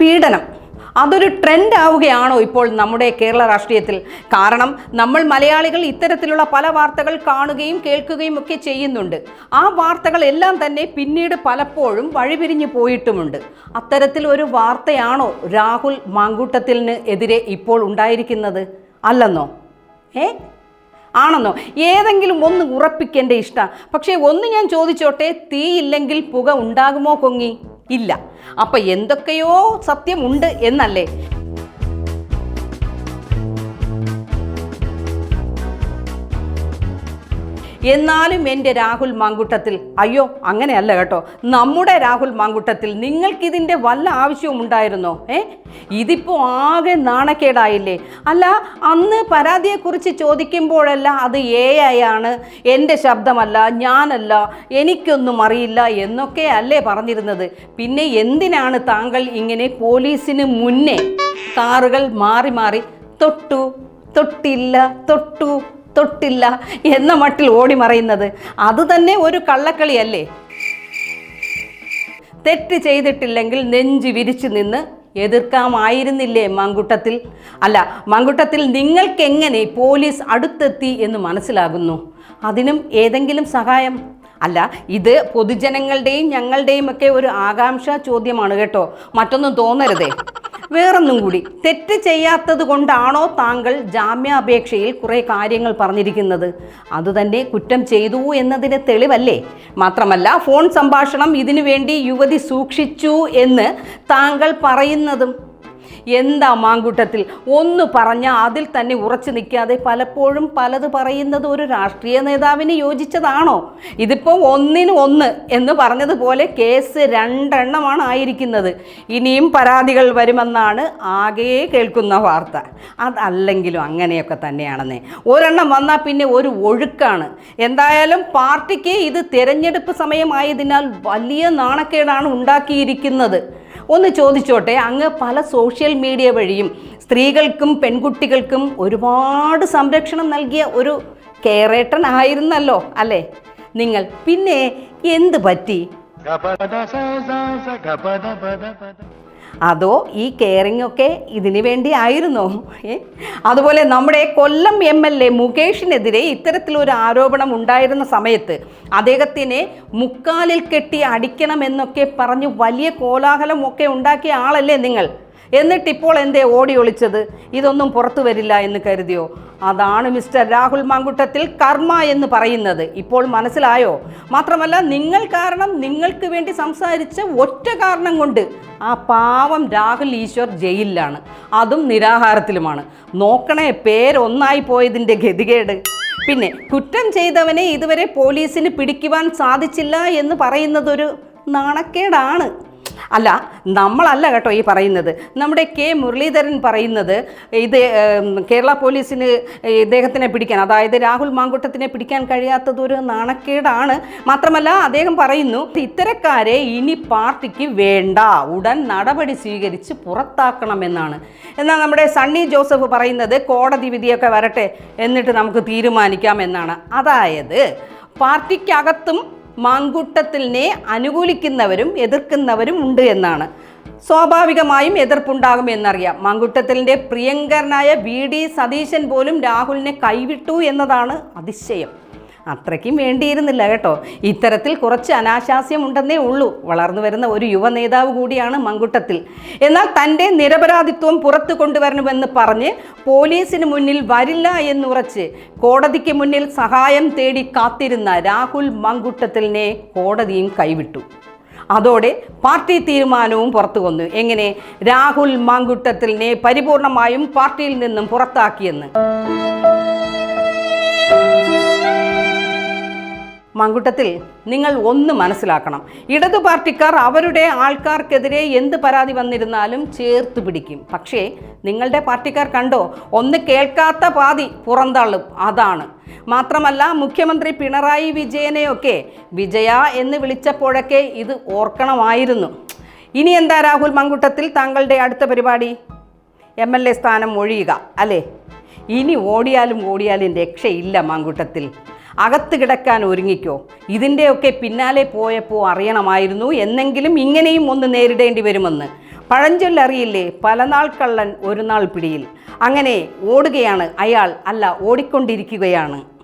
പീഡനം. അതൊരു ട്രെൻഡ് ആവുകയാണോ ഇപ്പോൾ നമ്മുടെ കേരള രാഷ്ട്രീയത്തിൽ? കാരണം നമ്മൾ മലയാളികൾ ഇത്തരത്തിലുള്ള പല വാർത്തകൾ കാണുകയും കേൾക്കുകയും ഒക്കെ ചെയ്യുന്നുണ്ട്. ആ വാർത്തകൾ എല്ലാം തന്നെ പിന്നീട് പലപ്പോഴും വഴിപിരിഞ്ഞു പോയിട്ടുമുണ്ട്. അത്തരത്തിൽ ഒരു വാർത്തയാണോ രാഹുൽ മാങ്കൂട്ടത്തിന് എതിരെ ഇപ്പോൾ ഉണ്ടായിരിക്കുന്നത്? അല്ലെന്നോ? ഏ? ആണെന്നോ? ഏതെങ്കിലും ഒന്ന് ഉറപ്പിക്കേണ്ട ഇഷ്ടം. പക്ഷേ ഒന്ന് ഞാൻ ചോദിച്ചോട്ടെ തീയില്ലെങ്കിൽ പുക ഉണ്ടാകുമോ കൊങ്ങി? ഇല്ല. അപ്പൊ എന്തൊക്കെയോ സത്യമുണ്ട് എന്നല്ലേ എന്നാലും എന്റെ രാഹുൽ മാങ്കുട്ടത്തിൽ അയ്യോ അങ്ങനെയല്ല കേട്ടോ. നമ്മുടെ രാഹുൽ മാങ്കുട്ടത്തിൽ നിങ്ങൾക്കിതിന്റെ വല്ല ആവശ്യവും ഉണ്ടായിരുന്നോ? ഏ? ഇതിപ്പോൾ ആകെ നാണക്കേടായില്ലേ? അല്ല അന്ന് പരാതിയെക്കുറിച്ച് ചോദിക്കുമ്പോഴല്ല അത് എ ആണ്. എന്റെ ശബ്ദമല്ല ഞാനല്ല എനിക്കൊന്നും അറിയില്ല എന്നൊക്കെ അല്ലേ പറഞ്ഞിരുന്നത്. പിന്നെ എന്തിനാണ് താങ്കൾ ഇങ്ങനെ പോലീസിന് മുന്നേ കാറുകൾ മാറി മാറി തൊട്ടു തൊട്ടില്ല തൊട്ടു തൊട്ടില്ല എന്ന മട്ടിൽ ഓടി മറയുന്നത്. അത് തന്നെ ഒരു കള്ളക്കളിയല്ലേ? തെറ്റ് ചെയ്തിട്ടില്ലെങ്കിൽ നെഞ്ച് വിരിച്ചു നിന്ന് എതിർക്കാമായിരുന്നില്ലേ മങ്കുട്ടത്തിൽ? അല്ല മങ്കുട്ടത്തിൽ നിങ്ങൾക്കെങ്ങനെ പോലീസ് അടുത്തെത്തി എന്ന് മനസ്സിലാകുന്നു? അതിനും ഏതെങ്കിലും സഹായം? അല്ല ഇത് പൊതുജനങ്ങളുടെയും ഞങ്ങളുടെയും ഒക്കെ ഒരു ആകാംക്ഷ ചോദ്യമാണ് കേട്ടോ. മറ്റൊന്നും തോന്നരുതേ. വേറൊന്നും കൂടി. തെറ്റ് ചെയ്യാത്തത് കൊണ്ടാണോ താങ്കൾ ജാമ്യാപേക്ഷയിൽ കുറേ കാര്യങ്ങൾ പറഞ്ഞിരിക്കുന്നത്? അതുതന്നെ കുറ്റം ചെയ്തു എന്നതിന് തെളിവല്ലേ? മാത്രമല്ല ഫോൺ സംഭാഷണം ഇതിനു വേണ്ടി യുവതി സൂക്ഷിച്ചു എന്ന് താങ്കൾ പറയുന്നതും എന്താ മാങ്കൂട്ടത്തിൽ? ഒന്ന് പറഞ്ഞാൽ അതിൽ തന്നെ ഉറച്ചു നിൽക്കാതെ പലപ്പോഴും പലത് പറയുന്നത് ഒരു രാഷ്ട്രീയ നേതാവിന് യോജിച്ചതാണോ? ഇതിപ്പോൾ ഒന്നിന് ഒന്ന് എന്ന് പറഞ്ഞതുപോലെ കേസ് രണ്ടെണ്ണമാണ് ആയിരിക്കുന്നത്. ഇനിയും പരാതികൾ വരുമെന്നാണ് ആകെ കേൾക്കുന്ന വാർത്ത. അതല്ലെങ്കിലും അങ്ങനെയൊക്കെ തന്നെയാണെന്നേ. ഒരെണ്ണം വന്നാൽ പിന്നെ ഒരു ഒഴുക്കാണ്. എന്തായാലും പാർട്ടിക്ക് ഇത് തിരഞ്ഞെടുപ്പ് സമയമായതിനാൽ വലിയ നാണക്കേടാണ് ഉണ്ടാക്കിയിരിക്കുന്നത്. ഒന്ന് ചോദിച്ചോട്ടെ അങ്ങ് പല സോഷ്യൽ മീഡിയ വഴിയും സ്ത്രീകൾക്കും പെൺകുട്ടികൾക്കും ഒരുപാട് സംരക്ഷണം നൽകിയ ഒരു കേറേട്ടൻ ആയിരുന്നല്ലോ അല്ലേ? നിങ്ങൾ പിന്നെ എന്ത് പറ്റി? അതോ ഈ കെയറിംഗ് ഒക്കെ ഇതിനു വേണ്ടി ആയിരുന്നോ? അതുപോലെ നമ്മുടെ കൊല്ലം എം എൽ എ മുകേഷിനെതിരെ ഇത്തരത്തിലൊരു ആരോപണം ഉണ്ടായിരുന്ന സമയത്ത് അദ്ദേഹത്തിനെ മുക്കാലിൽ കെട്ടി അടിക്കണമെന്നൊക്കെ പറഞ്ഞ് വലിയ കോലാഹലം ഒക്കെ ഉണ്ടാക്കിയ ആളല്ലേ നിങ്ങൾ? എന്നിട്ടിപ്പോൾ എന്തേ ഓടി ഒളിച്ചത്? ഇതൊന്നും പുറത്തു വരില്ല എന്ന് കരുതിയോ? അതാണ് മിസ്റ്റർ രാഹുൽ മാങ്കുട്ടത്തിൽ കർമ്മ എന്ന് പറയുന്നത്. ഇപ്പോൾ മനസ്സിലായോ? മാത്രമല്ല നിങ്ങൾ കാരണം നിങ്ങൾക്ക് വേണ്ടി സംസാരിച്ച ഒറ്റ കാരണം കൊണ്ട് ആ പാവം രാഹുൽ ഈശ്വർ ജയിലിലാണ്. അതും നിരാഹാരത്തിലുമാണ്. നോക്കണേ പേരൊന്നായി പോയതിന്റെ ഗതികേട്. പിന്നെ കുറ്റം ചെയ്തവനെ ഇതുവരെ പോലീസിന് പിടിക്കുവാൻ സാധിച്ചില്ല എന്ന് പറയുന്നതൊരു നാണക്കേടാണ്. അല്ല നമ്മളല്ല കേട്ടോ ഈ പറയുന്നത്. നമ്മുടെ കെ മുരളീധരൻ പറയുന്നത് ഇത് കേരള പോലീസിന് ഇദ്ദേഹത്തിനെ പിടിക്കാൻ അതായത് രാഹുൽ മാങ്കുട്ടത്തിനെ പിടിക്കാൻ കഴിയാത്തതൊരു നാണക്കേടാണ്. മാത്രമല്ല അദ്ദേഹം പറയുന്നു ഇത്തരക്കാരെ ഇനി പാർട്ടിക്ക് വേണ്ട ഉടൻ നടപടി സ്വീകരിച്ച് പുറത്താക്കണമെന്നാണ്. എന്നാൽ നമ്മുടെ സണ്ണി ജോസഫ് പറയുന്നത് കോടതി വിധിയൊക്കെ വരട്ടെ എന്നിട്ട് നമുക്ക് തീരുമാനിക്കാം എന്നാണ്. അതായത് പാർട്ടിക്കകത്തും മാങ്കൂട്ടത്തിനെ അനുകൂലിക്കുന്നവരും എതിർക്കുന്നവരും ഉണ്ട് എന്നാണ്. സ്വാഭാവികമായും എതിർപ്പുണ്ടാകും എന്നറിയാം. മാങ്കുട്ടത്തിലിന്റെ പ്രിയങ്കരനായ വി ഡി സതീശൻ പോലും രാഹുലിനെ കൈവിട്ടു എന്നതാണ് അതിശയം. അത്രയ്ക്കും വേണ്ടിയിരുന്നില്ല കേട്ടോ. ഇത്തരത്തിൽ കുറച്ച് അനാശാസ്യം ഉണ്ടെന്നേ ഉള്ളൂ. വളർന്നു വരുന്ന ഒരു യുവ നേതാവ് കൂടിയാണ് മങ്കുട്ടത്തിൽ. എന്നാൽ തന്റെ നിരപരാധിത്വം പുറത്തു കൊണ്ടുവരണമെന്ന് പറഞ്ഞ് പോലീസിന് മുന്നിൽ വരില്ല എന്നുറച്ച് കോടതിക്ക് മുന്നിൽ സഹായം തേടി കാത്തിരുന്ന രാഹുൽ മങ്കുട്ടത്തിലിനെ കോടതിയും കൈവിട്ടു. അതോടെ പാർട്ടി തീരുമാനവും പുറത്തു വന്നു. എങ്ങനെ? രാഹുൽ മാങ്കുട്ടത്തിലിനെ പരിപൂർണമായും പാർട്ടിയിൽ നിന്നും പുറത്താക്കിയെന്ന്. മങ്കുട്ടത്തിൽ നിങ്ങൾ ഒന്ന് മനസ്സിലാക്കണം. ഇടതു പാർട്ടിക്കാർ അവരുടെ ആൾക്കാർക്കെതിരെ എന്ത് പരാതി വന്നിരുന്നാലും ചേർത്ത് പിടിക്കും. പക്ഷേ നിങ്ങളുടെ പാർട്ടിക്കാർ കണ്ടോ? ഒന്ന് കേൾക്കാത്ത പാതി പുറന്തള്ളും. അതാണ്. മാത്രമല്ല മുഖ്യമന്ത്രി പിണറായി വിജയനെയൊക്കെ വിജയ എന്ന് വിളിച്ചപ്പോഴൊക്കെ ഇത് ഓർക്കണമായിരുന്നു. ഇനി എന്താ രാഹുൽ മങ്കുട്ടത്തിൽ താങ്കളുടെ അടുത്ത പരിപാടി? എം എൽ എ സ്ഥാനം ഒഴിയുക അല്ലേ? ഇനി ഓടിയാലും ഓടിയാലും രക്ഷയില്ല മാങ്കൂട്ടത്തിൽ. അകത്ത് കിടക്കാൻ ഒരുങ്ങിക്കോ. ഇതിന്റെയൊക്കെ പിന്നാലെ പോയപ്പോൾ അറിയണമായിരുന്നു എന്നെങ്കിലും ഇങ്ങനെയും ഒന്ന് നേരിടേണ്ടി വരുമെന്ന്. പഴഞ്ചൊല്ലറിയില്ലേ പല നാൾ കള്ളൻ ഒരു നാൾ പിടിയിൽ. അങ്ങനെ ഓടുകയാണ് അയാൾ അല്ല ഓടിക്കൊണ്ടിരിക്കുകയാണ്.